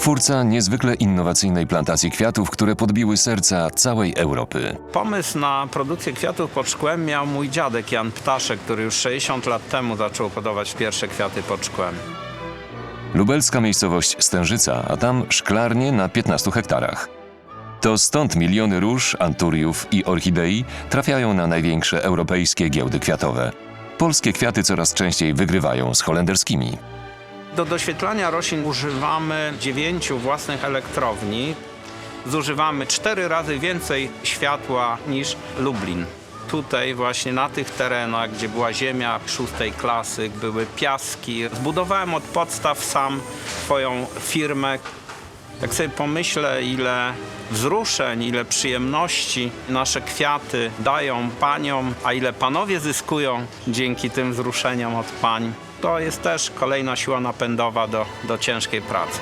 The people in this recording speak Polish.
Twórca niezwykle innowacyjnej plantacji kwiatów, które podbiły serca całej Europy. Pomysł na produkcję kwiatów pod szkłem miał mój dziadek Jan Ptaszek, który już 60 lat temu zaczął podawać pierwsze kwiaty pod szkłem. Lubelska miejscowość Stężyca, a tam szklarnie na 15 hektarach. To stąd miliony róż, anturiów i orchidei trafiają na największe europejskie giełdy kwiatowe. Polskie kwiaty coraz częściej wygrywają z holenderskimi. Do doświetlania roślin używamy dziewięciu własnych elektrowni. Zużywamy cztery razy więcej światła niż Lublin. Tutaj właśnie na tych terenach, gdzie była ziemia szóstej klasy, były piaski. Zbudowałem od podstaw sam swoją firmę. Jak sobie pomyślę, ile wzruszeń, ile przyjemności nasze kwiaty dają paniom, a ile panowie zyskują dzięki tym wzruszeniom od pań, to jest też kolejna siła napędowa do, do ciężkiej pracy.